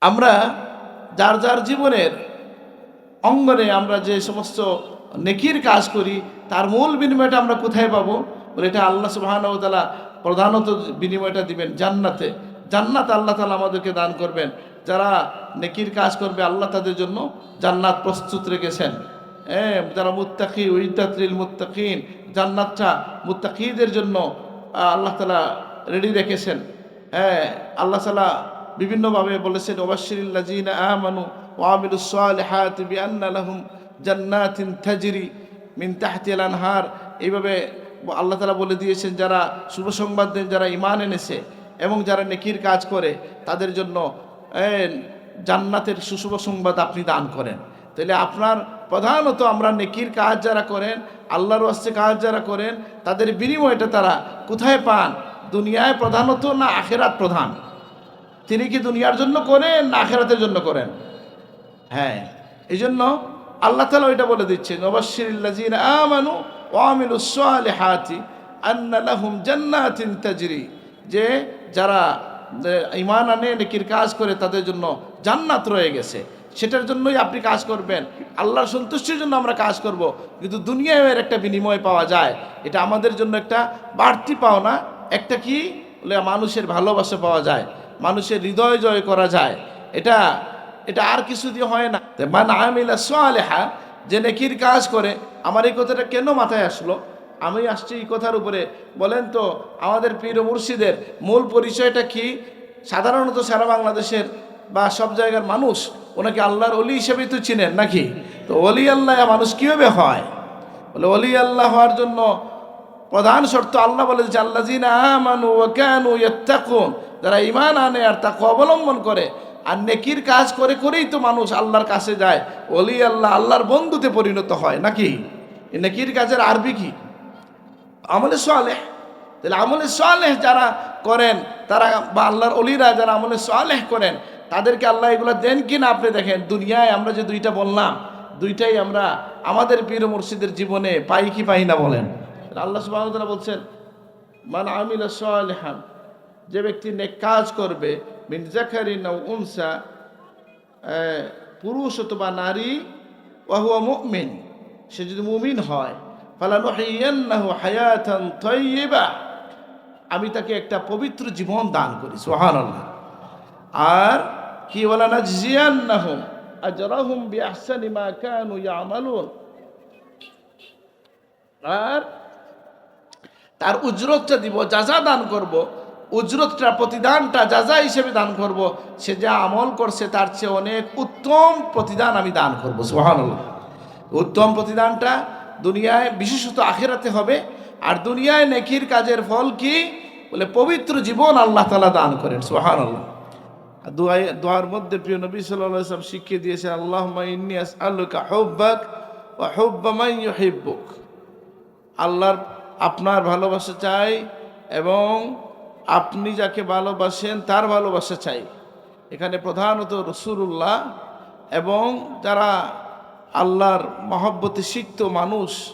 আমরা যার যার জীবনের অঙ্গনে আমরা যে সমস্ত নেকির কাজ করি, তার মূল বিনিময়টা আমরা কোথায় পাবো? বলে এটা আল্লাহ সুবাহানতালা প্রধানত বিনিময়টা দিবেন জান্নাতে। জান্নাত আল্লাহ তালা আমাদেরকে দান করবেন। যারা নেকির কাজ করবে, আল্লাহ তাদের জন্য জান্নাত প্রস্তুত রেখেছেন। হ্যাঁ যারা মুত্তাকি উইদাতলিল মুত্তাকিন, জান্নাতটা মুত্তাকিদের জন্য আল্লাহ তালা রেডি রেখেছেন। হ্যাঁ আল্লাহ তালা বিভিন্নভাবে বলেছেন ওবাশিরিল্লাজিনা আমানু ওয়ামিলুস সালিহাতি বিআন্না লাহুম জান্নাতিন তাজরি মিন তাহতিল আনহার। এইভাবে আল্লাহ তালা বলে দিয়েছেন, যারা শুভ সংবাদ দেন, যারা ইমান এনেছে এবং যারা নেকির কাজ করে, তাদের জন্য জান্নাতের সুশুভ সংবাদ আপনি দান করেন। তাহলে আপনার প্রধানত আমরা নেকির কাজ যারা করেন, আল্লাহর ওয়াস্তে কাজ যারা করেন, তাদের বিনিময়টা তারা কোথায় পান? দুনিয়ায় প্রধানত না আখেরাত প্রধান? তিনি কি দুনিয়ার জন্য করেন না আখেরাতের জন্য করেন? হ্যাঁ এই জন্য আল্লাহ তালা ওইটা বলে দিচ্ছেন ওবাশিরিল্লাজিন আমানু ওয়ামিলু সালিহাতি আন্না লাহুম জান্নাতিন তাজরি যে যারা ইমান আনে, নেকির কাজ করে, তাদের জন্য জান্নাত রয়ে গেছে। সেটার জন্যই আপনি কাজ করবেন। আল্লাহর সন্তুষ্টির জন্য আমরা কাজ করব। কিন্তু দুনিয়ায় এর একটা বিনিময় পাওয়া যায়। এটা আমাদের জন্য একটা বাড়তি পাওনা। একটা কি? মানুষের ভালোবাসা পাওয়া যায়। মানুষের হৃদয় জয় করা যায়। এটা এটা আর কিছু দিয়ে হয় না। মান আমিলা সালেহা, যে নেকির কাজ করে, আমার এই কথাটা কেন মাথায় আসলো? আমি আসছি এই কথার উপরে। বলেন তো, আমাদের পীর মুর্শিদের মূল পরিচয়টা কি? সাধারণত সারা বাংলাদেশের বা সব জায়গার মানুষ ওনাকে আল্লাহর অলি হিসেবেই তো চিনেন নাকি? তো অলি আল্লাহ মানুষ কীভাবে হয়? বলে অলি আল্লাহ হওয়ার জন্য প্রধান শর্ত আল্লাহ বলে যে আল্লাহ আমানু ও কেন যারা ইমান আনে আর তাকে অবলম্বন করে, আর নেকির কাজ করে করেই তো মানুষ আল্লাহর কাছে যায়। অলি আল্লাহ আল্লাহর বন্ধুতে পরিণত হয়, নাকি? নেকির কাজের আরবি কি? আমলে সোয়ালেহ তাহলে আমলে সোয়ালেহ যারা করেন, তারা বা আল্লাহর অলিরা যারা আমলে সোয়ালেহ করেন, তাদেরকে আল্লাহ এগুলো দেন কি না আপনি দেখেন। দুনিয়ায় আমরা যে দুইটা বললাম, দুইটাই আমরা আমাদের পীর মুর্শিদের জীবনে পাই কি পাই না বলেন। আল্লাহ সুবাহ বলছেন, মান আমিল সালেহান। যে ব্যক্তি নেক কাজ করবে, মিন জাকারিন আও উনসা পুরুষ অথবা নারী ওয়াহুয়া মুমিন। সে যদি মুমিন হয়, ফালানুহিয়ান্নাহু হায়াতান তাইয়্যিবা আমি তাকে একটা পবিত্র জীবন দান করি, সুবহানাল্লাহ। আর কি বলা না জিয়ান্নাহুম আজরাহুম বিআহসানি মা কানু ইয়ামালুন। আর তার উজরতটা দিব, যা যা দান করব উজরতটা প্রতিদানটা যাজা হিসেবে দান করব, সে যা আমল করছে তার চেয়ে অনেক উত্তম প্রতিদান আমি দান করব, সুবহানাল্লাহ। উত্তম প্রতিদানটা দুনিয়ায়, বিশেষত আখেরাতে হবে। আর দুনিয়ায় নেকির কাজের ফল কি? বলে পবিত্র জীবন আল্লাহ তালা দান করেন সোহান দোয়ার মধ্যে প্রিয় নবী সাল্লাম শিখিয়ে দিয়েছেন আল্লাহ আল্লাহর আপনার ভালোবাসা চাই এবং আপনি যাকে ভালোবাসেন, তার ভালোবাসা চাই। এখানে প্রধানত রসুল্লাহ এবং যারা আল্লাহর মহব্বতে শিখত মানুষ,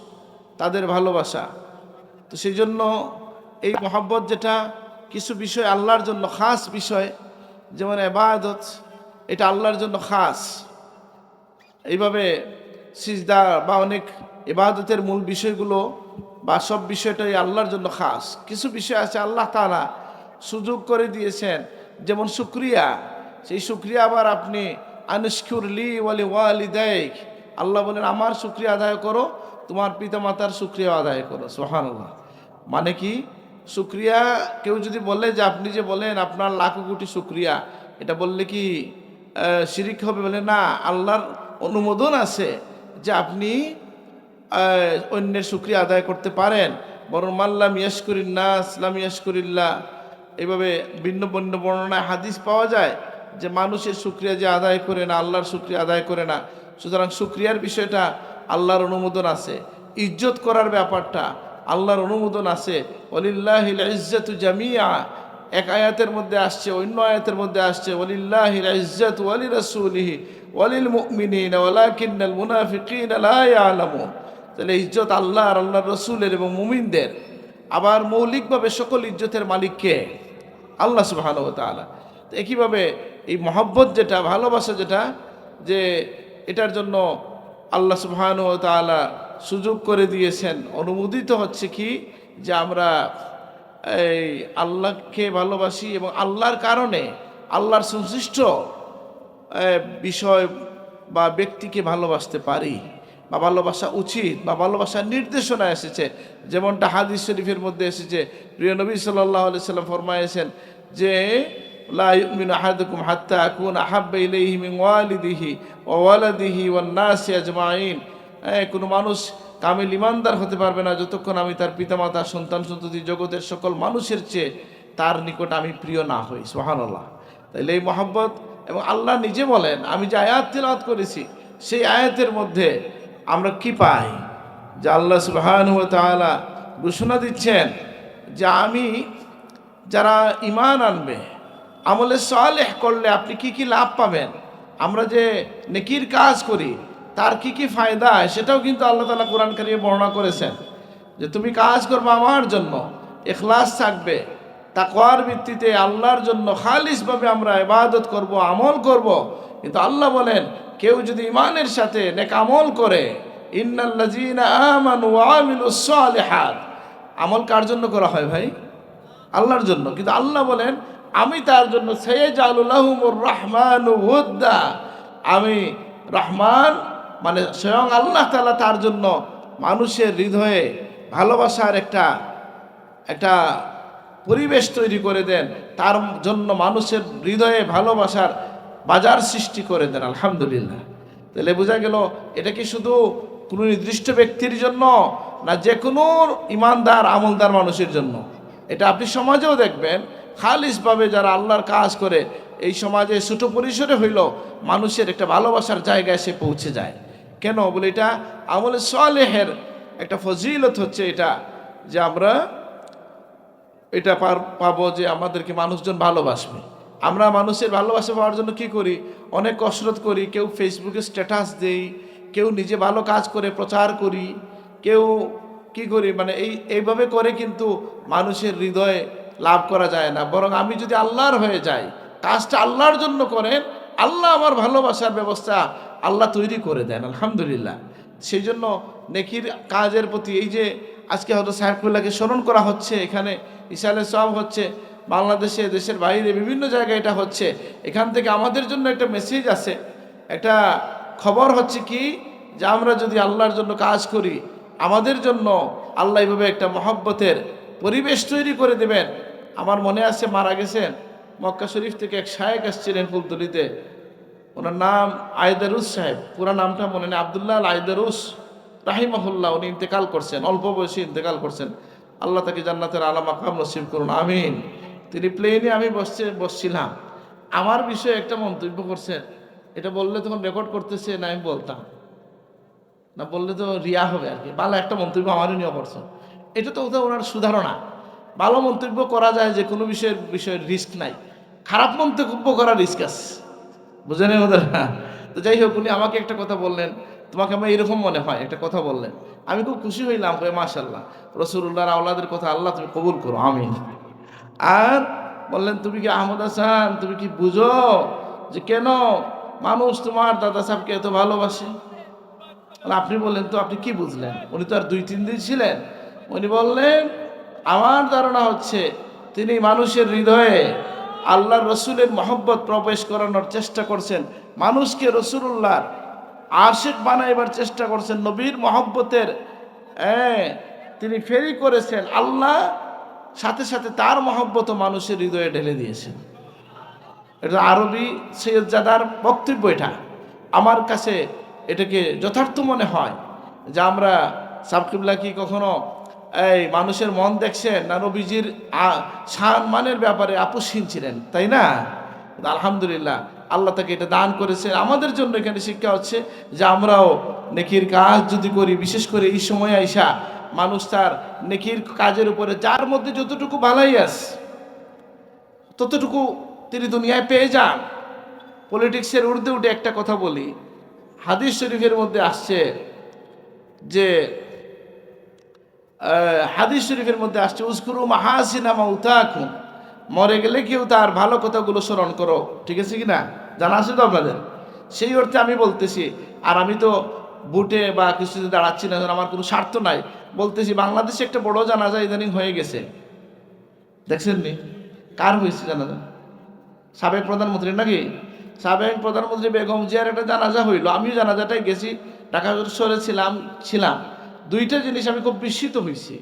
তাদের ভালোবাসা। তো সেই জন্য এই মহব্বত যেটা, কিছু বিষয় আল্লাহর জন্য খাস বিষয়, যেমন এবাদত এটা আল্লাহর জন্য খাস। এইভাবে সিজদা বা অনেক এবাদতের মূল বিষয়গুলো বা সব বিষয়টাই আল্লাহর জন্য খাস। কিছু বিষয় আছে আল্লাহ তাআলা সুযোগ করে দিয়েছেন। যেমন শুক্রিয়া, সেই শুক্রিয়া আবার আপনি আনুষ্কুর লি ওয়ালি ওয়ালি দেখ আল্লাহ বলেন, আমার শুক্রিয়া আদায় করো, তোমার পিতামাতার শুক্রিয়া আদায় করো সোহান মানে কি? শুক্রিয়া, কেউ যদি বলে যে, আপনি যে বলেন, আপনার লাখো কোটি শুক্রিয়া এটা বললে কি শিরিক হবে? বলে, না, আল্লাহর অনুমোদন আছে যে, আপনি অন্যের শুক্রিয়া আদায় করতে পারেন। বরং মাল্লাম ইয়াসকুরিল্লা ইসলাম ইয়াসকুরিল্লা এইভাবে ভিন্ন ভিন্ন বর্ণনায় হাদিস পাওয়া যায় যে মানুষের শুক্রিয়া যে আদায় করে না, আল্লাহর শুক্রিয়া আদায় করে না। সুতরাং শুক্রিয়ার বিষয়টা আল্লাহর অনুমোদন আছে। ইজ্জত করার ব্যাপারটা আল্লাহর অনুমোদন আছে। অলিল্লাহিল ইজ্জতু জামিয়া। এক আয়াতের মধ্যে আসছে, অন্য আয়াতের মধ্যে আসছে ওলিল্লাহিল ইজ্জত ওয়ালি রাসূলিহি ওয়ালিল মুমিনিনা ওয়ালাকিন্নাল মুনাফিকিনা লা ইয়ালামুন তাহলে ইজ্জত আল্লাহ আর আল্লাহর রসুলের এবং মুমিনদের। আবার মৌলিকভাবে সকল ইজ্জতের মালিক কে? আল্লাহ ওয়া তাআলা। তো একইভাবে এই মহব্বত যেটা, ভালোবাসা যেটা, যে এটার জন্য আল্লাহ সুবহান ও তাআলা সুযোগ করে দিয়েছেন, অনুমোদিত হচ্ছে কি? যে আমরা এই আল্লাহকে ভালোবাসি এবং আল্লাহর কারণে আল্লাহর সংশ্লিষ্ট বিষয় বা ব্যক্তিকে ভালোবাসতে পারি। বা ভালোবাসা উচিত বা ভালোবাসার নির্দেশনা এসেছে। যেমনটা হাদিস শরীফের মধ্যে এসেছে, প্রিয় নবী সাল্লাহ আলি সাল্লাম ফরমাইয়েছেন যে, লা ইউমিনু আহাদুকুম হাত্তা আকুন আহাব্বা ইলাইহি মিন ওয়ালিদিহি ওয়া ওয়ালাদিহি ওয়ান নাসি কোনো মানুষ কামিল ইমানদার হতে পারবে না যতক্ষণ আমি তার পিতামাতা, সন্তান সন্ততি, জগতের সকল মানুষের চেয়ে তার নিকট আমি প্রিয় না হই। সুবহানাল্লাহ। তাইলে এই মহব্বত এবং আল্লাহ নিজে বলেন, আমি যে আয়াত তিলাওয়াত করেছি, সেই আয়াতের মধ্যে আমরা কি পাই? যে আল্লাহ সুবহানাহু ওয়া তাআলা ঘোষণা দিচ্ছেন যে আমি যারা ইমান আনবে, আমলে সালেহ করলে আপনি কি কি লাভ পাবেন? আমরা যে নেকির কাজ করি, তার কি কি ফায়দা সেটাও কিন্তু আল্লাহ তালা কোরআন কারিয়ে বর্ণনা করেছেন। যে তুমি কাজ করবে আমার জন্য এখলাস থাকবে তা তাকওয়ার ভিত্তিতে আল্লাহর জন্য খালিসভাবে আমরা ইবাদত করব, আমল করব কিন্তু আল্লাহ বলেন, কেউ যদি ইমানের সাথে নেকামল করে আমল কার জন্য করা হয় ভাই? আল্লাহর জন্য। কিন্তু আল্লাহ বলেন, আমি তার জন্য রহমান আমি রহমান মানে স্বয়ং আল্লাহ তালা তার জন্য মানুষের হৃদয়ে ভালোবাসার একটা একটা পরিবেশ তৈরি করে দেন। তার জন্য মানুষের হৃদয়ে ভালোবাসার বাজার সৃষ্টি করে দেন, আলহামদুলিল্লাহ। তাহলে বোঝা গেল, এটা কি শুধু কোনো নির্দিষ্ট ব্যক্তির জন্য, না যে কোনো ইমানদার, আমলদার মানুষের জন্য? এটা আপনি সমাজেও দেখবেন খালিসভাবে যারা আল্লাহর কাজ করে, এই সমাজে ছোটো পরিসরে হইল মানুষের একটা ভালোবাসার জায়গায় সে পৌঁছে যায়। কেন? বলে এটা আমলে সালেহের একটা ফজিলত হচ্ছে এটা, যে আমরা এটা পাবো যে আমাদেরকে মানুষজন ভালোবাসবে। আমরা মানুষের ভালোবাসা পাওয়ার জন্য কি করি? অনেক কসরত করি, কেউ ফেসবুকে স্ট্যাটাস দেই, কেউ নিজে ভালো কাজ করে প্রচার করি, কেউ কি করি? মানে এই, এইভাবে করে কিন্তু মানুষের হৃদয়ে লাভ করা যায় না। বরং আমি যদি আল্লাহর হয়ে যাই, কাজটা আল্লাহর জন্য করেন, আল্লাহ আমার ভালোবাসার ব্যবস্থা আল্লাহ তৈরি করে দেন, আলহামদুলিল্লাহ। সেই জন্য নেকির কাজের প্রতি এই যে আজকে হয়তো সাহেবুল্লাহকে স্মরণ করা হচ্ছে, এখানে ইসালে সব হচ্ছে বাংলাদেশে, দেশের বাইরে বিভিন্ন জায়গায় এটা হচ্ছে। এখান থেকে আমাদের জন্য একটা মেসেজ আছে। একটা খবর হচ্ছে কি, যে আমরা যদি আল্লাহর জন্য কাজ করি, আমাদের জন্য আল্লাহ এইভাবে একটা মহব্বতের পরিবেশ তৈরি করে দেবেন। আমার মনে আছে মারা গেছেন, মক্কা শরীফ থেকে এক শায়েক আসছিলেন ফুলতলিতে। ওনার নাম আয়দারুস সাহেব। পুরা নামটা মনে নেই। আবদুল্লাহ আয়দারুস রাহিমাহুল্লাহ, উনি ইন্তেকাল করছেন। অল্প বয়সে ইন্তেকাল করছেন। আল্লাহ তাকে জান্নাতের আলা মাকাম নসিব করুন। আমিন। তিনি প্লেনে আমি বসছে, বসছিলাম। আমার বিষয়ে একটা মন্তব্য করছেন এটা বললে তখন রেকর্ড করতেছে না আমি বলতাম। না বললে তো রিয়া হবে আর কি। ভালো একটা মন্তব্য আমারও নিয়ে করছেন এটা তো কোথাও ওনার সুধারণা। ভালো মন্তব্য করা যায় যে কোনো বিষয়ের বিষয়ের রিস্ক নাই। খারাপ মন্তব্য করা রিস্ক আছে। বুঝে নেই ওদের? তো যাই হোক, উনি আমাকে একটা কথা বললেন। তোমাকে আমার এরকম মনে হয়, একটা কথা বললেন। আমি খুব খুশি হইলাম কয়ে মাশাল্লাহ রসুল্লাহর আওলাদের কথা আল্লাহ তুমি কবুল করো, আমিন। আর বললেন, তুমি কি আহমদ হাসান? তুমি কি বুঝো যে কেন মানুষ তোমার দাদা সাহেবকে এত ভালোবাসে? আপনি বললেন তো, আপনি কি বুঝলেন? উনি তো আর দুই, তিন দিন ছিলেন। উনি বললেন, আমার ধারণা হচ্ছে তিনি মানুষের হৃদয়ে আল্লাহর রসুলের মহব্বত প্রবেশ করানোর চেষ্টা করছেন। মানুষকে রসুল্লাহর আশেক বানাইবার চেষ্টা করছেন। নবীর মহব্বতের হ্যাঁ তিনি ফেরি করেছেন। আল্লাহ সাথে সাথে তার মহব্বত মানুষের হৃদয়ে ঢেলে দিয়েছেন। এটা আরবি সৈয়দজাদার বক্তব্য এটা। আমার কাছে এটাকে যথার্থ মনে হয় যে আমরা সাবকিবলা কি কখনো এই মানুষের মন দেখছেন না নবীজির শান মানের ব্যাপারে আপোষহীন ছিলেন, তাই না? আলহামদুলিল্লাহ আল্লাহ তাকে এটা দান করেছে। আমাদের জন্য এখানে শিক্ষা হচ্ছে যে আমরাও নেকির কাজ যদি করি, বিশেষ করে এই সময় আইসা মানুষ তার নেকির কাজের উপরে, যার মধ্যে যতটুকু ভালাই আস ততটুকু তিনি দুনিয়ায় পেয়ে যান। পলিটিক্সের উর্ধে উঠে একটা কথা বলি। হাদিস শরীফের মধ্যে আসছে যে হাদিস শরীফের মধ্যে আসছে উস্কুরু মাহাসিনা মাউতাকুম মরে গেলে কেউ তার ভালো কথাগুলো স্মরণ করো। ঠিক আছে কি না জানা আছে তো আপনাদের? সেই অর্থে আমি বলতেছি, আর আমি তো বুটে বা কিছুতে দাঁড়াচ্ছি না আমার কোনো স্বার্থ নাই, বলতেছি বাংলাদেশে একটা বড় জানাজা ইদানিং হয়ে গেছে। দেখছেন নি? কার হয়েছে জানাজা? সাবেক প্রধানমন্ত্রী নাকি? সাবেক প্রধানমন্ত্রী বেগম জিয়ার একটা জানাজা হইল, আমিও জানাজাটাই গেছি, ঢাকা শহরে ছিলাম ছিলাম। দুইটা জিনিস আমি খুব বিস্মিত হয়েছি।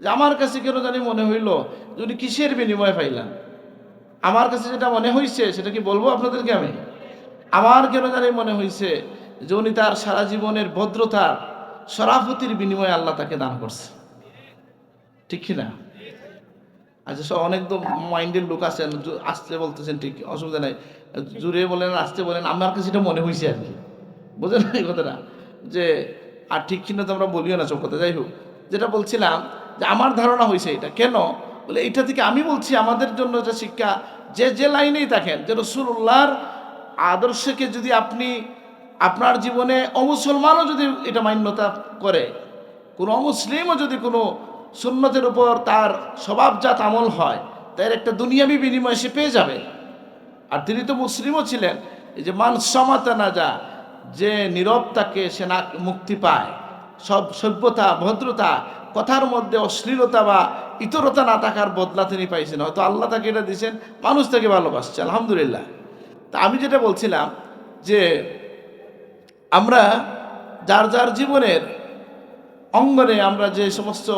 যে আমার কাছে কেন জানি মনে হইল যে উনি কিসের বিনিময়ে পাইলাম? আমার কাছে যেটা মনে হয়েছে সেটা কি বলব আপনাদেরকে আমি? আমার কেন জানি মনে হয়েছে যে উনি তার সারা জীবনের ভদ্রতার সরাফতির বিনিময়ে আল্লাহ তাকে দান করছে। ঠিক কি না? আচ্ছা সব অনেক তো মাইন্ডের লোক আছেন আসতে বলতেছেন, ঠিক অসুবিধা নাই। জুড়ে বলেন, আসতে বলেন, আমার কাছে এটা মনে হয়েছে আর কি। বোঝেন এই কথাটা? যে, আর ঠিক কিনা তো আমরা বলিও না সব কথা। যাই হোক, যেটা বলছিলাম যে আমার ধারণা হয়েছে এটা। কেন? বলে এটা থেকে আমি বলছি, আমাদের জন্য যে শিক্ষা, যে যে লাইনেই থাকেন, যে রসুল্লাহর আদর্শকে যদি আপনি আপনার জীবনে অমুসলমানও যদি এটা মান্যতা করে, কোনো অমুসলিমও যদি কোনো সুন্নতের উপর তার স্বভাবজাত আমল হয়, তার একটা দুনিয়াবি বিনিময় সে পেয়ে যাবে। আর তিনি তো মুসলিমও ছিলেন। এই যে মান সমাতা না যা, যে নীরব তাকে সে না মুক্তি পায়। সব সভ্যতা, ভদ্রতা, কথার মধ্যে অশ্লীলতা বা ইতরতা না থাকার বদলা তিনি পাইছেন। হয়তো আল্লাহ তাকে এটা দিয়েছেন, মানুষ তাকে ভালোবাসছে, আলহামদুলিল্লাহ। তা আমি যেটা বলছিলাম যে আমরা যার যার জীবনের অঙ্গনে আমরা যে সমস্ত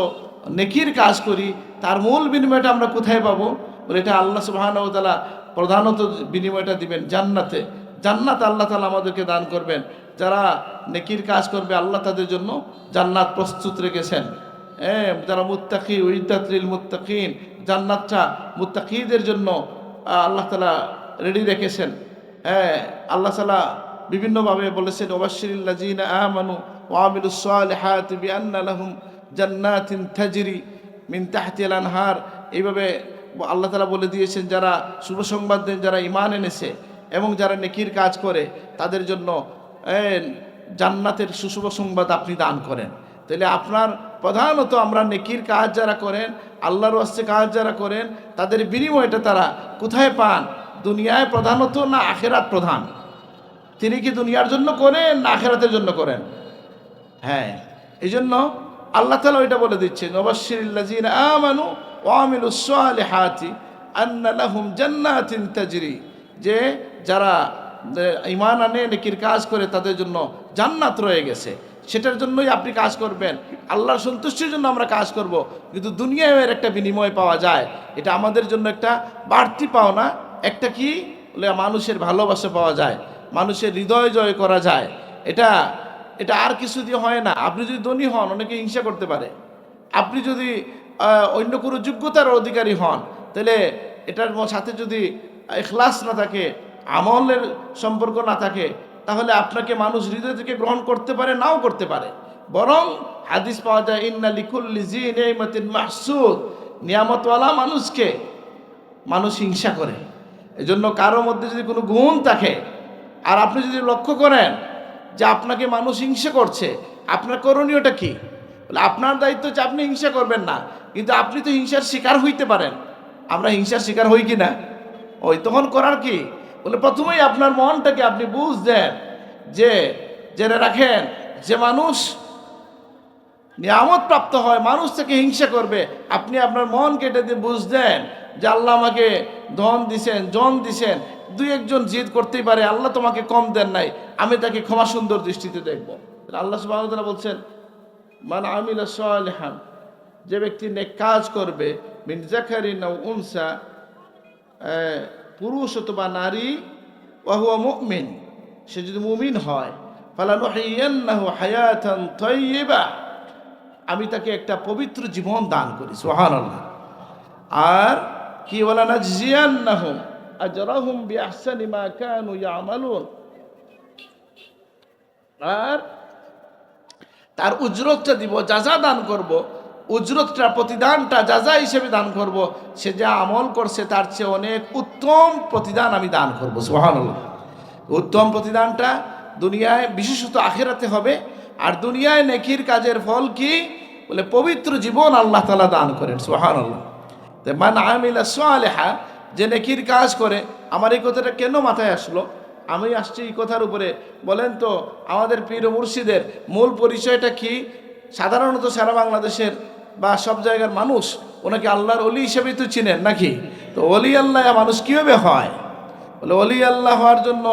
নেকির কাজ করি, তার মূল বিনিময়টা আমরা কোথায় পাবো? বলে এটা আল্লাহ সুবাহানতালা প্রধানত বিনিময়টা দিবেন জান্নাতে। জান্নাত আল্লাহ তালা আমাদেরকে দান করবেন। যারা নেকির কাজ করবে, আল্লাহ তাদের জন্য জান্নাত প্রস্তুত রেখেছেন। হ্যাঁ যারা মুত্তাকি উইদাতলিল মুত্তাকিন, জান্নাতটা মুত্তাকিদের জন্য আল্লাহ তালা রেডি রেখেছেন। হ্যাঁ আল্লাহ তালা বিভিন্নভাবে বলেছেন তাহতিল আনহার। এইভাবে আল্লাহ তালা বলে দিয়েছেন, যারা শুভ সংবাদ দেন, যারা ইমান এনেছে এবং যারা নেকির কাজ করে, তাদের জন্য জান্নাতের সুশুভ সংবাদ আপনি দান করেন। তাহলে আপনার প্রধানত আমরা নেকির কাজ যারা করেন, আল্লাহর ওয়াস্তে কাজ যারা করেন, তাদের বিনিময়টা তারা কোথায় পান? দুনিয়ায় প্রধানত না আখেরাত প্রধান? তিনি কি দুনিয়ার জন্য করেন না আখেরাতের জন্য করেন? হ্যাঁ এই জন্য আল্লাহ তালা ওইটা বলে দিচ্ছেন অবশ্যিল্লাজিন আমানু ওয়ামিলু সালিহাতি আন্না লাহুম জান্নাতিন তাজরি যে যারা ইমান আনে, নেকির কাজ করে, তাদের জন্য জান্নাত রয়ে গেছে। সেটার জন্যই আপনি কাজ করবেন। আল্লাহর সন্তুষ্টির জন্য আমরা কাজ করব। কিন্তু দুনিয়ায় একটা বিনিময় পাওয়া যায়। এটা আমাদের জন্য একটা বাড়তি পাওনা। একটা কি? মানুষের ভালোবাসা পাওয়া যায়। মানুষের হৃদয় জয় করা যায়। এটা এটা আর কিছু দিয়ে হয় না। আপনি যদি ধনী হন, অনেকে হিংসা করতে পারে। আপনি যদি অন্য কোনো যোগ্যতার অধিকারী হন, তাহলে এটার সাথে যদি এখলাস না থাকে, আমলের সম্পর্ক না থাকে, তাহলে আপনাকে মানুষ হৃদয় থেকে গ্রহণ করতে পারে, নাও করতে পারে। বরং হাদিস পাওয়া যায়, ইন্না লিকুল্লি জি মাহসুদ। নিয়ামতওয়ালা মানুষকে মানুষ হিংসা করে। এজন্য কারোর মধ্যে যদি কোনো গুণ থাকে আর আপনি যদি লক্ষ্য করেন যে আপনাকে মানুষ হিংসা করছে, আপনার করণীয়টা কি? আপনার দায়িত্ব হচ্ছে আপনি হিংসা করবেন না, কিন্তু আপনি তো হিংসার শিকার হইতে পারেন। আমরা হিংসার শিকার হই কি না ওই তখন করার কি? বলে, প্রথমেই আপনার মনটাকে আপনি বুঝ দেন যে, জেনে রাখেন যে মানুষ নিয়ামত প্রাপ্ত হয়, মানুষ থেকে হিংসা করবে। আপনি আপনার মন কেটে দিয়ে বুঝলেন যে আল্লাহ আমাকে ধন দিছেন, জন দিছেন দুই একজন জিদ করতেই পারে, আল্লাহ তোমাকে কম দেন নাই, আমি তাকে ক্ষমা সুন্দর দৃষ্টিতে দেখব। আল্লাহ সুবাহ বলছেন, মান আমিলা সালিহান, যে ব্যক্তি নেক কাজ করবে আও উনসা পুরুষ অথবা নারী ওয়াহুয়া মুমিন, সে যদি মুমিন হয়, ফালানুহিয়ান্নাহু হায়াতান আমি তাকে একটা পবিত্র জীবন দান করি, সুবহানাল্লাহ। আর কি বলা না জিয়ান্নাহুম আজরাহুম বিআহসানি মা কানু ইয়ামালুন। আর তার উজরতটা দিব, যা দান করব, উজরতটা, প্রতিদানটা যা যা হিসেবে দান করব, সে যা আমল করছে তার চেয়ে অনেক উত্তম প্রতিদান আমি দান করব, সুবহানাল্লাহ। উত্তম প্রতিদানটা দুনিয়ায়, বিশেষত আখেরাতে হবে। আর দুনিয়ায় নেকির কাজের ফল কি? বলে পবিত্র জীবন আল্লাহ তালা দান করেন, সুবহানাল্লাহ। তে মান আমিলা সালেহা যে নেকির কাজ করে, আমার এই কথাটা কেন মাথায় আসলো? আমি আসছি এই কথার উপরে। বলেন তো, আমাদের পীর মুর্শিদের মূল পরিচয়টা কি? সাধারণত সারা বাংলাদেশের বা সব জায়গার মানুষ ওনাকে আল্লাহর অলি হিসেবেই তো চিনেন, নাকি? তো অলি আল্লাহ মানুষ কীভাবে হয়? বলে অলি আল্লাহ হওয়ার জন্য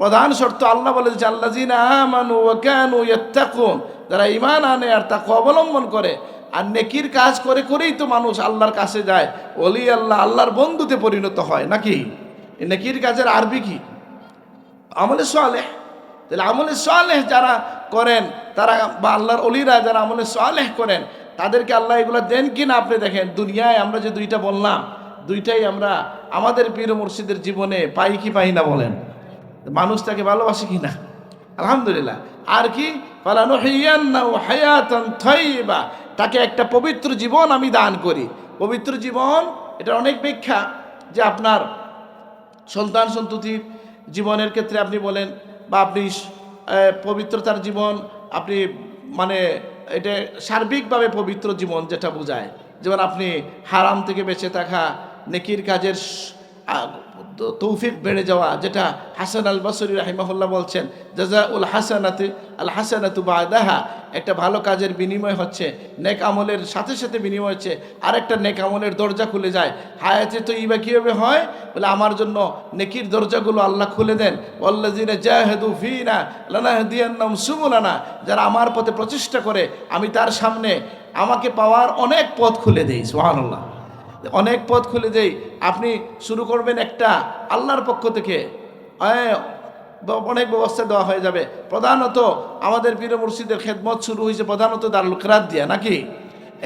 প্রধান শর্ত আল্লাহ বলে যে আল্লাহ জিনা আমানু ওয়াকানু ইয়াত্তাকুন। যারা ইমান আনে আর তাকে অবলম্বন করে আর নেকির কাজ করে করেই তো মানুষ আল্লাহর কাছে যায়। অলি আল্লাহ আল্লাহর বন্ধুতে পরিণত হয় নাকি? নেকির কাজের আরবি কি? আমলে সালেহ। তাহলে আমলে সালেহ যারা করেন, তারা বা আল্লাহর অলিরা যারা আমলে সালেহ করেন, তাদেরকে আল্লাহ এগুলো দেন কি না আপনি দেখেন। দুনিয়ায় আমরা যে দুইটা বললাম, দুইটাই আমরা আমাদের পীর মুর্শিদের জীবনে পাই কি পাই না বলেন। মানুষ তাকে ভালোবাসে কি না? আলহামদুলিল্লাহ। আর কি? ফালানুহিয়ান্নাহু হায়াতান তাইয়্যিবা তাকে একটা পবিত্র জীবন আমি দান করি। পবিত্র জীবন, এটা অনেক ব্যাখ্যা যে আপনার সন্তান সন্ততির জীবনের ক্ষেত্রে আপনি বলেন বা আপনি পবিত্রতার জীবন, আপনি মানে এটা সার্বিকভাবে পবিত্র জীবন যেটা বোঝায়। যেমন আপনি হারাম থেকে বেঁচে থাকা, নেকির কাজের আহ, তৌফিক বেড়ে যাওয়া যেটা হাসান আল বাসরি রাহিমাহুল্লাহ বলছেন জাজা উল হাসানাতে আল হাসানাতু বাদাহা। একটা ভালো কাজের বিনিময় হচ্ছে নেক আমলের সাথে সাথে বিনিময় হচ্ছে আরেকটা নেক আমলের দরজা খুলে যায়। হায়াতে তো ইবা কীভাবে হয়? বলে আমার জন্য নেকির দরজাগুলো আল্লাহ খুলে দেন। ওল্লাজিনে জাহেদু ফিনা লানাহদিয়ান্নাম সুবুলানা যারা আমার পথে প্রচেষ্টা করে আমি তার সামনে আমাকে পাওয়ার অনেক পথ খুলে দেই সুবহানাল্লাহ। অনেক পথ খুলে দেই আপনি শুরু করবেন একটা আল্লাহর পক্ষ থেকে। অনেক ব্যবস্থা দেওয়া হয়ে যাবে। প্রধানত আমাদের পীর মুর্শিদের খেদমত শুরু হয়েছে প্রধানত দারুল কেরাত দিয়া, নাকি?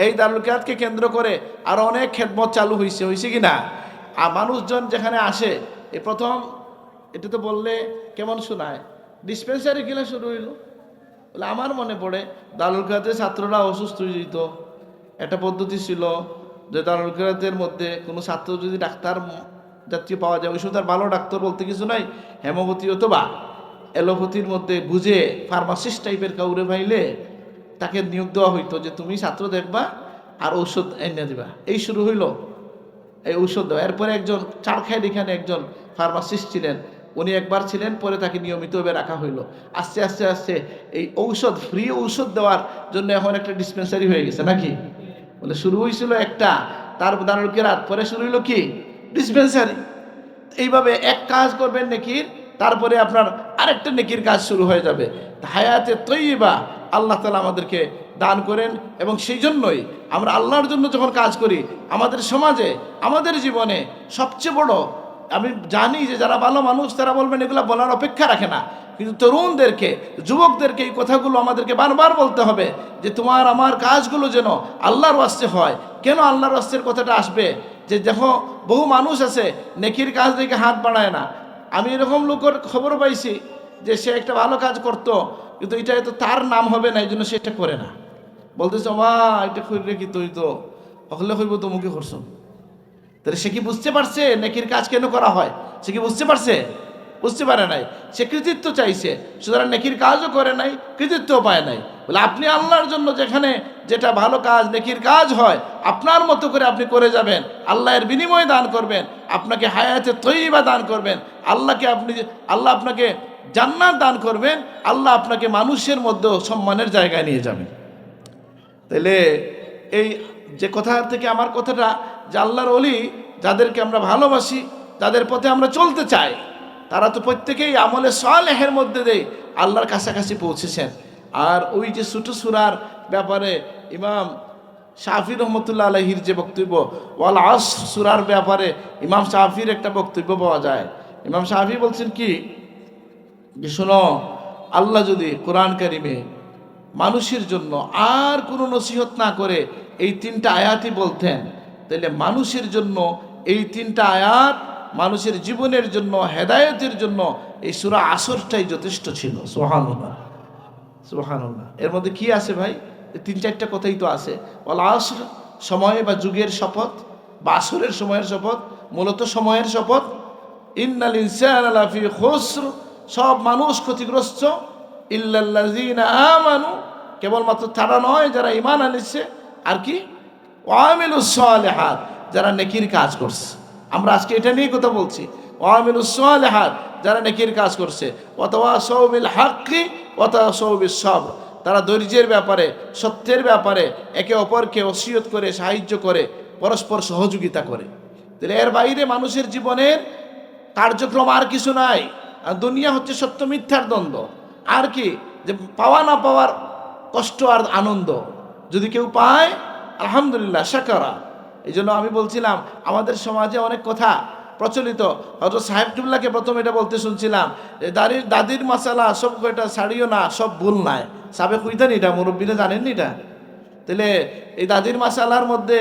এই দারুল কেরাতকে কেন্দ্র করে আরও অনেক খেদমত চালু হয়েছে হয়েছে কি না আর মানুষজন যেখানে আসে, এ প্রথম এটা তো বললে কেমন শোনায়? ডিসপেন্সারি গেলে শুরু হইল। বলে আমার মনে পড়ে, দারুল কেরাতে ছাত্ররা অসুস্থ হয়ে যেত। একটা পদ্ধতি ছিল যে দারুল কেরাতের মধ্যে কোনো ছাত্র যদি ডাক্তার জাতীয় পাওয়া যায়, ওই সময় তার ভালো ডাক্তার বলতে কিছু নাই। হেমোপতি অথবা অ্যালোপ্যাথির মধ্যে বুঝে ফার্মাসিস্ট টাইপের কাউরে ভাইলে তাকে নিয়োগ দেওয়া হইতো যে তুমি ছাত্র দেখবা আর ঔষধ এনে দিবা। এই শুরু হইল। এই ঔষধ দেওয়া। এরপরে একজন চারখাইড এখানে একজন ফার্মাসিস্ট ছিলেন। উনি একবার ছিলেন, পরে তাকে নিয়মিতভাবে রাখা হইল। আস্তে আস্তে আস্তে এই ঔষধ ফ্রি ঔষধ দেওয়ার জন্য এখন একটা ডিসপেন্সারি হয়ে গেছে নাকি? বলে শুরু হয়েছিল একটা তার দানুল কেরাত, পরে শুরু হইল কি? ডিসপেন্সারি এইভাবে এক কাজ করবেন নেকির, তারপরে আপনার আরেকটা নেকির কাজ শুরু হয়ে যাবে। হায়াতে তৈবা আল্লাহ তালা আমাদেরকে দান করেন এবং সেই জন্যই আমরা আল্লাহর জন্য যখন কাজ করি, আমাদের সমাজে, আমাদের জীবনে সবচেয়ে বড় আমি জানি যে যারা ভালো মানুষ, তারা বলবেন এগুলো বলার অপেক্ষা রাখে না। কিন্তু তরুণদেরকে, যুবকদেরকে এই কথাগুলো আমাদেরকে বারবার বলতে হবে যে তোমার আমার কাজগুলো যেন আল্লাহর ওয়াস্তে হয়। কেন আল্লাহর ওয়াস্তের কথাটা আসবে? যে দেখো, বহু মানুষ আছে, নেকির কাজ দেখে হাত বাড়ায় না। আমি এরকম লোকের খবর পাইছি যে সে একটা ভালো কাজ করত, কিন্তু এটা তো তার নাম হবে না এই জন্য সে এটা করে না। বলতেছে মা এটা কইলে কি তুই তো? হলে হইব তো মুখে করছ? তাহলে সে কি বুঝতে পারছে নেকির কাজ কেন করা হয়? সে কি বুঝতে পারছে? বুঝতে পারে নাই। সে কৃতিত্ব চাইছে, সুতরাং নেকির কাজও করে নাই, কৃতিত্বও পায় নাই। বলে আপনি আল্লাহর জন্য যেখানে যেটা ভালো কাজ, নেকির কাজ হয়, আপনার মতো করে আপনি করে যাবেন। আল্লাহর বিনিময়ে দান করবেন, আপনাকে হায়াতে তৈবা দান করবেন। আল্লাহকে আপনি আল্লাহ আপনাকে জান্নাত দান করবেন, আল্লাহ আপনাকে মানুষের মধ্যেও সম্মানের জায়গায় নিয়ে যাবেন। তাহলে এই যে কথা থেকে আমার কথাটা যে আল্লাহর অলি যাদেরকে আমরা ভালোবাসি, যাদের পথে আমরা চলতে চাই, তারা তো প্রত্যেকেই আমলে সালেহের মধ্যে দিয়ে আল্লাহর কাছাকাছি পৌঁছেছেন। আর ওই যে ছোটো সুরার ব্যাপারে ইমাম শাফি রহমতুল্লাহ আলহির যে বক্তব্য, ওয়াল আস সুরার ব্যাপারে ইমাম শাফির একটা বক্তব্য পাওয়া যায়। ইমাম শাফি বলছেন কি, যে শোনো, আল্লাহ যদি কোরআন কারিমে মানুষের জন্য আর কোনো নসিহত না করে এই তিনটা আয়াতই বলতেন তাহলে মানুষের জন্য এই তিনটা আয়াত মানুষের জীবনের জন্য, হেদায়তের জন্য এই সুরা আসরটাই যথেষ্ট ছিল। সোহানুল্লাহ সোহানুল্লাহ এর মধ্যে কি আছে ভাই? তিন চারটা কথাই তো আছে। বল আসর সময় বা যুগের শপথ, বা আসরের সময়ের শপথ, মূলত সময়ের শপথ। ইন্নাল ইনসান খুসর, সব মানুষ ক্ষতিগ্রস্ত। ইল্লাল্লাযিনা আমানু, কেবলমাত্র তারা নয় যারা ইমান আনিছে। আর কি? যারা নেকির কাজ করছে। আমরা আজকে এটা নিয়ে কথা বলছি। যারা নেকির কাজ করছে। অথবা সৌবিল হাক্কি অথবা সৌবিল সব তারা ধৈর্যের ব্যাপারে, সত্যের ব্যাপারে, একে অপরকে ওসিয়ত করে, সাহায্য করে, পরস্পর সহযোগিতা করে। তাহলে এর বাইরে মানুষের জীবনের কার্যক্রম আর কিছু নাই। আর দুনিয়া হচ্ছে সত্য মিথ্যার দ্বন্দ্ব। আর কি? যে পাওয়া না পাওয়ার কষ্ট আর আনন্দ। যদি কেউ পায়, আলহামদুলিল্লাহ, শাকারা। এই জন্য আমি বলছিলাম, আমাদের সমাজে অনেক কথা প্রচলিত। হয়তো সাহেব কিবলাকে প্রথম এটা বলতে শুনছিলাম যে, দাদির দাদির মশালা সব কয়টা ছাড়িও না, সব ভুল নাই। সাবে কুইতেন এটা, মুরব্বীরা জানেননি এটা? তাহলে এই দাদির মাসালার মধ্যে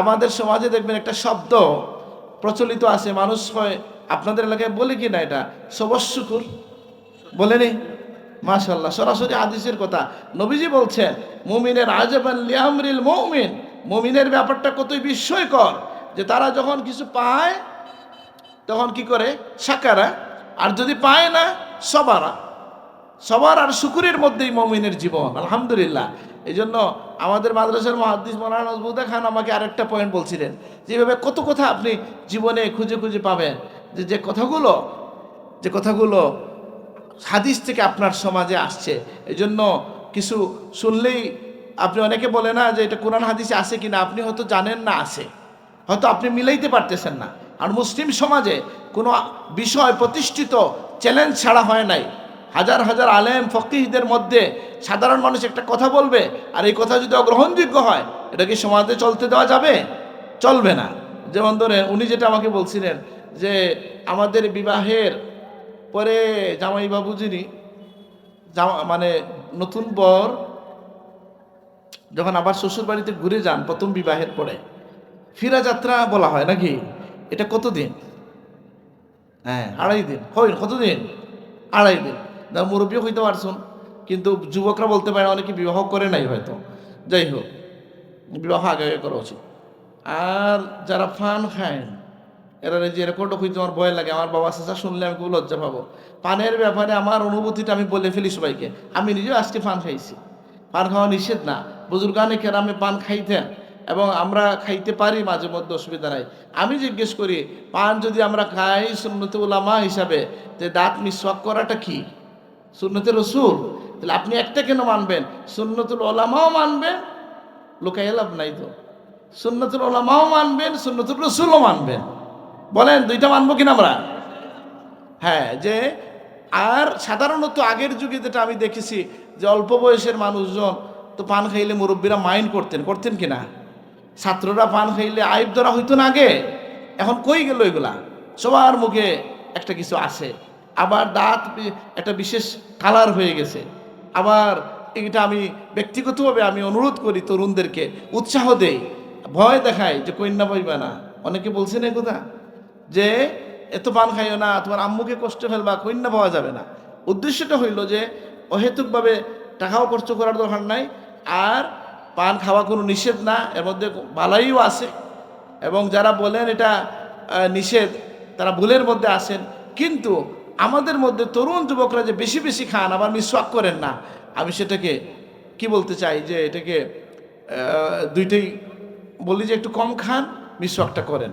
আমাদের সমাজে দেখবেন একটা শব্দ প্রচলিত আছে। মানুষ হয় আপনাদের এলাকায় বলে কি না এটা? সবশুকুর বলেনি মাশাল্লাহ সরাসরি হাদিসের কথা। নবীজি বলছেন, মুমিনের আজবান লিয়ামরিল মৌমিন, মুমিনের ব্যাপারটা কতই বিস্ময়কর যে তারা যখন কিছু পায়, তখন কি করে? সাকারা, আর যদি পায় না, সবারা। সবার আর শুকুরের মধ্যেই মমিনের জীবন, আলহামদুলিল্লাহ। এই জন্য আমাদের মাদ্রাসার মহাদিস মৌলানা নজবুদ্দা খান আমাকে আরেকটা পয়েন্ট বলছিলেন যেভাবে কত কথা আপনি জীবনে খুঁজে খুঁজে পাবেন, যে যে কথাগুলো যে কথাগুলো হাদিস থেকে আপনার সমাজে আসছে। এই জন্য কিছু শুনলেই আপনি অনেকে বলে না যে এটা কোরআন হাদিসে আছে কিনা, আপনি হয়তো জানেন না আছে। হয়তো আপনি মিলাইতে পারতেছেন না। আর মুসলিম সমাজে কোনো বিষয় প্রতিষ্ঠিত চ্যালেঞ্জ ছাড়া হয় নাই। হাজার হাজার আলেম, ফকিহদের মধ্যে সাধারণ মানুষ একটা কথা বলবে, আর এই কথা যদি অগ্রহণযোগ্য হয়, এটা কি সমাজে চলতে দেওয়া যাবে? চলবে না। যেমন ধরে উনি যেটা আমাকে বলছিলেন যে আমাদের বিবাহের পরে জামাইবাবু যিনি, জামা মানে নতুন বর, যখন আবার শ্বশুর বাড়িতে ঘুরে যান প্রথম বিবাহের পরে, ফিরা যাত্রা বলা হয় নাকি? এটা কতদিন? হ্যাঁ আড়াই দিন। হয় কতদিন? আড়াই দিন। না, মুরব্বী হইতে পারছুন, কিন্তু যুবকরা বলতে পারে অনেকে বিবাহ করে নাই হয়তো। যাই হোক, বিবাহ আগে আগে করা উচিত। আর যারা ফান খায় এরা যে রেকর্ডও হইতে আমার ভয় লাগে, আমার বাবা চাচা শুনলে আমি খুব লজ্জা পাবো। পানের ব্যাপারে আমার অনুভূতিটা আমি বলে ফেলি সবাইকে। আমি নিজেও আজকে পান খাইছি। পান খাওয়া নিষেধ না। বুজুর্গানে কেরামে পান খাইতেন এবং আমরা খাইতে পারি মাঝে মধ্যে অসুবিধা নাই। আমি জিজ্ঞেস করি, পান যদি আমরা খাই সুন্নতে উলামা হিসাবে যে দাঁত মিসওয়াক করাটা কি? সুন্নতে রসুল? তাহলে আপনি একটা কেন মানবেন? সুন্নতুল ওলামাও মানবেন লোকাই লাভ নাই তো। সুন্নতুল ওলামাও মানবেন, সুন্নতুল রসুলও মানবেন। বলেন, দুইটা মানবো কিনা আমরা? হ্যাঁ যে আর সাধারণত আগের যুগে যেটা আমি দেখেছি, যে অল্প বয়সের মানুষজন তো পান খাইলে মুরব্বীরা মাইন্ড করতেন। করতেন কিনা? ছাত্ররা পান খাইলে আইব ধরা হইতো না আগে। এখন কই গেল এগুলা? সবার মুখে একটা কিছু আছে। আবার দাঁত একটা বিশেষ কালার হয়ে গেছে। আবার এটা আমি ব্যক্তিগতভাবে আমি অনুরোধ করি তরুণদেরকে, উৎসাহ দেই। ভয় দেখাই যে কন্যা পাইবে না। অনেকে বলছেন এই কথা। যে এত পান খাইও না, তোমার আম্মুকে কষ্ট ফেলবা কন্যা পাওয়া যাবে না। উদ্দেশ্যটা হইল যে অহেতুকভাবে টাকাও খরচ করার দরকার নাই, আর পান খাওয়া কোনো নিষেধ না, এর মধ্যে বালাইও আছে। এবং যারা বলেন এটা নিষেধ, তারা ভুলের মধ্যে আসেন কিন্তু আমাদের মধ্যে তরুণ যুবকরা যে বেশি বেশি খান, আবার মিসওয়াক করেন না, আমি সেটাকে কি বলতে চাই যে এটাকে দুইটাই বলি যে একটু কম খান, মিসওয়াকটা করেন।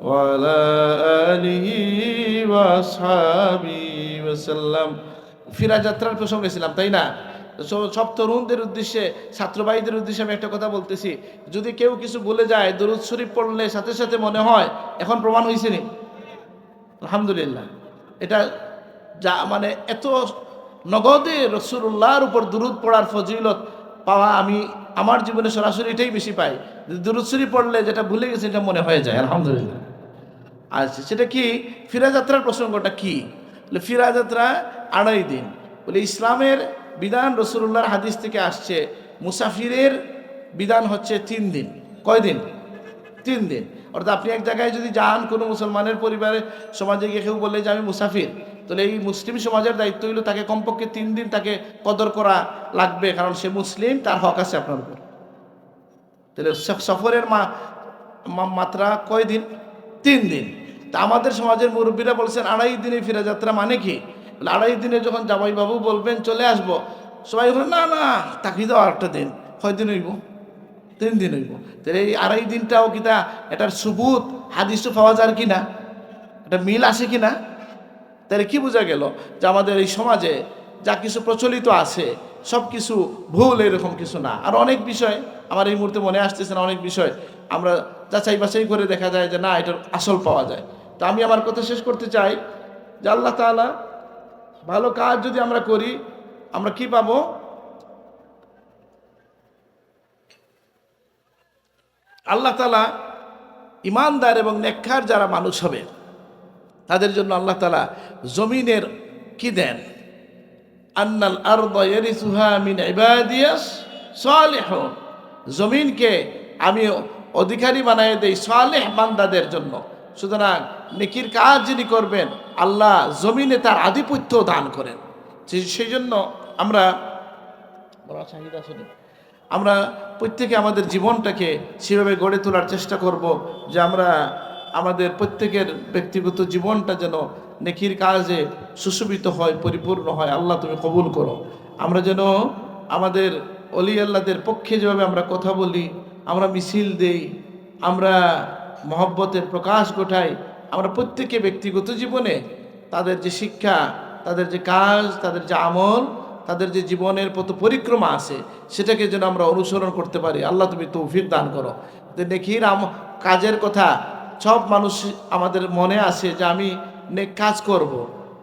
وعلى آله وأصحابه وسلم ফিরা যাত্রার প্রসঙ্গে ছিলাম তাই না সব সব তরুণদের উদ্দেশ্যে ছাত্রবাহীদের উদ্দেশ্যে আমি একটা কথা বলতেছি যদি কেউ কিছু বলে যায় দরুদ শরীফ পড়লে সাথে সাথে মনে হয় এখন প্রমাণ হয়েছে নি আলহামদুলিল্লাহ এটা যা মানে এত নগদে রসুল্লাহর উপর দুরুদ পড়ার ফজিলত পাওয়া আমি আমার জীবনে সরাসরি এটাই বেশি পাই দুরুদ শরীফ পড়লে যেটা ভুলে গেছে এটা মনে হয়ে যায় আলহামদুলিল্লাহ আচ্ছা সেটা কি? ফিরা যাত্রার প্রসঙ্গটা কি? ফিরা যাত্রা আড়াই দিন। বলে, ইসলামের বিধান রসুল্লাহর হাদিস থেকে আসছে, মুসাফিরের বিধান হচ্ছে তিন দিন। কয় দিন? তিন দিন। অর্থাৎ আপনি এক জায়গায় যদি যান, কোনো মুসলমানের পরিবারে, সমাজে গিয়ে কেউ বললে যে, আমি মুসাফির। তাহলে এই মুসলিম সমাজের দায়িত্ব হইল তাকে কমপক্ষে তিন দিন তাকে কদর করা লাগবে, কারণ সে মুসলিম, তার হক আছে আপনার উপর। তাহলে সফরের মা- মাত্রা কয় দিন? তিন দিন। তা আমাদের সমাজের মুরব্বীরা বলছেন, আড়াই দিনে ফিরে যাত্রা মানে কি? আড়াই দিনে যখন জামাইবাবু বলবেন, চলে আসব। সবাই বলে, না না তাকে দাও আরেকটা দিন। দিন হইব? তিন দিন হইব। তাহলে এই আড়াই দিনটাও কিতা এটার সুবুত? হাদিসও পাওয়া যায় কি না এটা মিল আসে কি না তাহলে কি বোঝা গেল যে আমাদের এই সমাজে যা কিছু প্রচলিত আছে, সব কিছু ভুল এরকম কিছু না। আর অনেক বিষয় আমার এই মুহূর্তে মনে আসতেছে না, অনেক বিষয় আমরা যাচাই বাছাই করে দেখা যায় যে না, এটার আসল পাওয়া যায়। তো আমি আমার কথা শেষ করতে চাই যে আল্লাহ তাআলা ভালো কাজ যদি আমরা করি, আমরা কি পাবো? আল্লাহ তালা ইমানদার এবং নেককার যারা মানুষ হবে, তাদের জন্য আল্লাহ তালা জমিনের কি দেন? আন্নাল মিন জমিনকে আমি অধিকারী বানায় দেই সালেহ বান্দাদের জন্য। সুতরাং নেকির কাজ যিনি করবেন, আল্লাহ জমিনে তার আধিপত্য দান করেন। সেই জন্য আমরা আমরা প্রত্যেকে আমাদের জীবনটাকে সেভাবে গড়ে তোলার চেষ্টা করব যে আমরা আমাদের প্রত্যেকের ব্যক্তিগত জীবনটা যেন নেকির কাজে সুশোভিত হয়, পরিপূর্ণ হয়। আল্লাহ তুমি কবুল করো। আমরা যেন আমাদের অলি আল্লাদের পক্ষে যেভাবে আমরা কথা বলি, আমরা মিছিল দেই, আমরা মহব্বতের প্রকাশ ঘটাই আমরা প্রত্যেকে ব্যক্তিগত জীবনে তাদের যে শিক্ষা, তাদের যে কাজ, তাদের যে আমল, তাদের যে জীবনের পথ পরিক্রমা আছে, সেটাকে যেন আমরা অনুসরণ করতে পারি আল্লাহ তুমি তৌফিক দান করো নেকির কাজের কথা সব মানুষ আমাদের মনে আসে যে আমি নেক কাজ করব।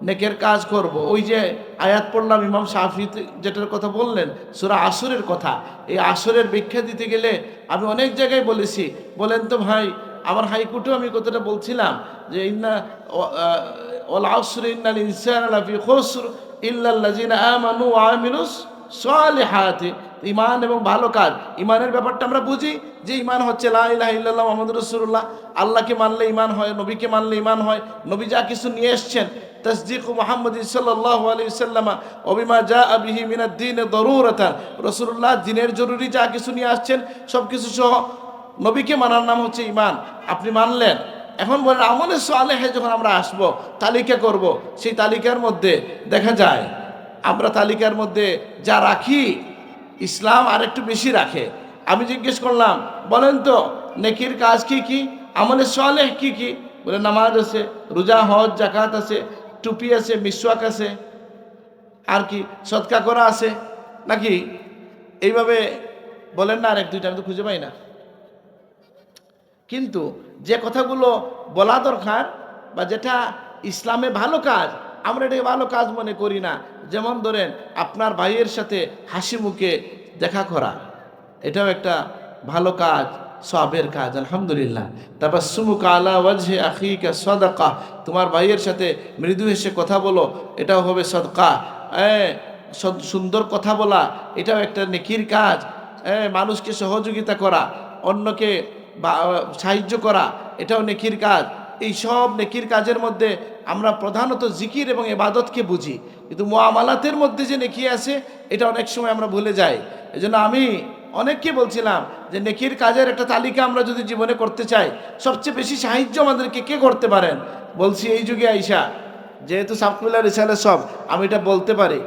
নেকের কাজ করব। ওই যে আয়াত পড়লাম ইমাম শাফি যেটার কথা বললেন, সুরা আসরের কথা এই আসরের ব্যাখ্যা দিতে গেলে আমি অনেক জায়গায় বলেছি বলেন তো ভাই আমার হাইকোর্টেও আমি কথাটা বলছিলাম যে ইন্না ইমান এবং ভালো কাজ ইমানের ব্যাপারটা আমরা বুঝি যে ইমান হচ্ছে লা ইলাহা ইল্লাল্লাহ মুহাম্মাদুর রাসূলুল্লাহ। আল্লাহকে মানলে ইমান হয়, নবীকে মানলে ইমান হয়, নবী যা কিছু নিয়ে এসেছেন, তসদিক মুহাম্মদ আলাইহি সাল্লামা অবিমা যা আবিহি মিনাদ দ্বীন দরুরাতান। রাসূলুল্লাহ দিনের জরুরি যা কিছু নিয়ে আসছেন সব কিছু সহ নবীকে মানার নাম হচ্ছে ইমান আপনি মানলেন। এখন বলেন আমলের সালেহে যখন আমরা আসব, তালিকা করব, সেই তালিকার মধ্যে দেখা যায়, আমরা তালিকার মধ্যে যা রাখি, ইসলাম আর একটু বেশি রাখে। আমি জিজ্ঞেস করলাম, বলেন তো, নেকির কাজ কি কি? আমলের সালেহ কি কি? বলে, নামাজ আছে, রোজা, হজ জাকাত আছে, টুপি আছে, মিসওয়াক আছে। আর কি সৎকা করা আছে। নাকি? এইভাবে বলেন না আর এক দুইটা আমি তো খুঁজে পাই না। কিন্তু যে কথাগুলো বলা দরকার বা যেটা ইসলামে ভালো কাজ, আমরা এটাকে ভালো কাজ মনে করি না। যেমন ধরেন, আপনার ভাইয়ের সাথে হাসি মুখে দেখা করা, এটাও একটা ভালো কাজ, সবের কাজ, আলহামদুলিল্লাহ। তারপর সুমুক আলা ওয়াজহে আখিকা সদাকা, তোমার ভাইয়ের সাথে মৃদু হেসে কথা বলো, এটাও হবে সদকা। হ্যাঁ সুন্দর কথা বলা, এটাও একটা নেকির কাজ। হ্যাঁ মানুষকে সহযোগিতা করা, অন্যকে সাহায্য করা, এটাও নেকির কাজ। এই সব নেকির কাজের মধ্যে আমরা প্রধানত জিকির এবং এবাদতকে বুঝি। কিন্তু মোয়ামালাতের মধ্যে যে নেকি আছে, এটা অনেক সময় আমরা ভুলে যাই। এই জন্য আমি অনেককে বলছিলাম যে নেকির কাজের একটা তালিকা আমরা যদি জীবনে করতে চাই, সবচেয়ে বেশি সাহায্য আমাদেরকে কে করতে পারেন? বলছি এই যুগে আইসা, যেহেতু সাবকুল্লা রিসালে সব, আমি এটা বলতে পারি।